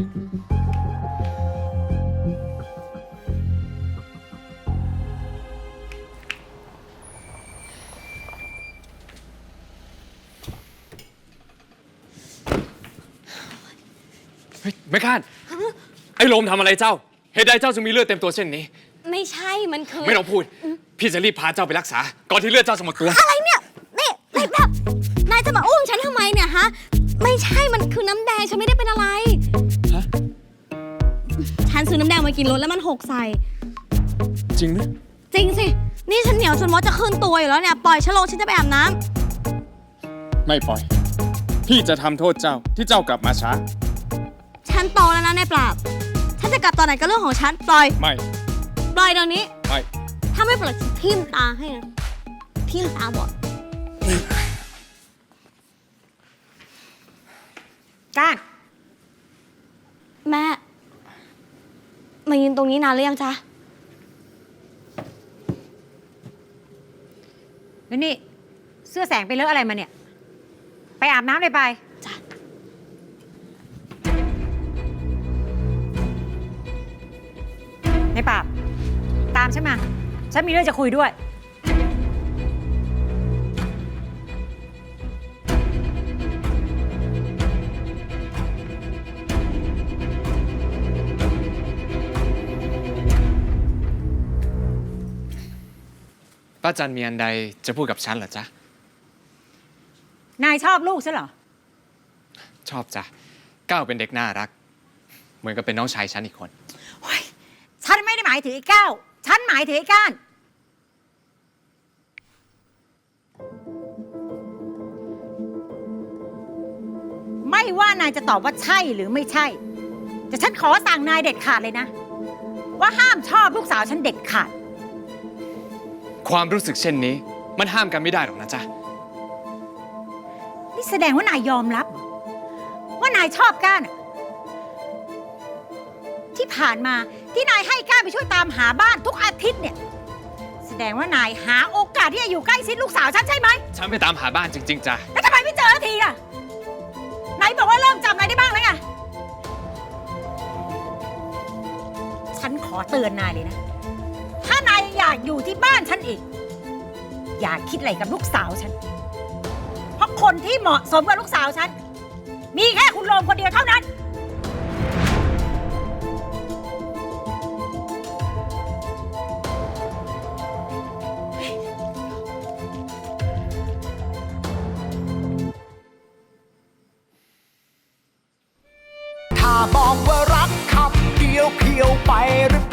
เฮ้ยไม่คาดไอ้โลมทำอะไรเจ้า เหตุใดเจ้าจึงมีเลือดเต็มตัวเช่นนี้ ไม่ใช่มันคือ ไม่ต้องพูด พี่จะรีบพาเจ้าไปรักษา ก่อนที่เลือดเจ้าจะหมดตัว อะไรเนี่ยนี่นายแบบนายจะมาอุ้มฉันทำไมเนี่ยฮะ ไม่ใช่มันคือน้ำแดงฉันไม่ได้เป็นอะไรฮะ ฉันซื้อน้ำแดงมากินรถแล้วมันหกใส่ จริงไหมจริงสิ นี่ฉันเหนียวจนมดจะขึ้นตัวอยู่แล้วเนี่ย ปล่อยฉันลงฉันจะไปอาบน้ำไม่ปล่อย พี่จะทำโทษเจ้าที่เจ้ากลับมาช้าฉันโตแล้วนะนายปราบ ฉันจะกลับตอนไหนก็เรื่องของฉัน ปล่อย ไม่ปล่อยเดี๋ยวนี้ ไม่ถ้าไม่ปล่อยฉันทิ่มตาให้นะทิ่มตาบอด ก้าน แม่ มายืนตรงนี้นานหรือยังจ๊ะ แล้วนี่ เสื้อแสงไปเลอะอะไรมาเนี่ย ไปอาบน้ำเลยไป จ้ะ ในปราบ ตามฉันมา ฉันมีเรื่องจะคุยด้วย ป้าจันมีอันใดจะพูดกับฉันเหรอจ๊ะ นายชอบลูกฉันเหรอ ชอบจ้ะก้าวเป็นเด็กน่ารัก เหมือนกับเป็นน้องชายฉันอีกคน โอ๊ยฉันไม่ได้หมายถึงไอ้ก้าวฉันหมายถึงไอ้ก้าน ไม่ว่านายจะตอบว่าใช่หรือไม่ใช่ แต่ฉันขอสั่งนายเด็ดขาดเลยนะ ว่าห้ามชอบลูกสาวฉันเด็ดขาด ความรู้สึกเช่นนี้ มันห้ามกันไม่ได้หรอกนะจ๊ะ นี่แสดงว่านายยอมรับเหรอว่านายชอบก้านอะที่ผ่านมาที่นายให้ก้านไปช่วยตามหาบ้านทุกอาทิตย์เนี่ย แสดงว่านายหาโอกาสที่จะอยู่ใกล้ชิดลูกสาวฉันใช่ไหม ฉันไปตามหาบ้านจริง ๆจ้ะ แล้วทำไมไม่เจอสักทีล่ะไหนบอกว่าเริ่มจำอะไรได้บ้างแล้วไง ฉันขอเตือนนายเลยนะถ้านาย อยากอยู่ที่บ้านฉันอีก อย่าคิดอะไรกับลูกสาวฉัน เพราะคนที่เหมาะสมกับลูกสาวฉัน มีแค่คุณโรมคนเดียวเท่านั้น ถ้าบอกว่ารักคำเดียวเพียวไปหรือ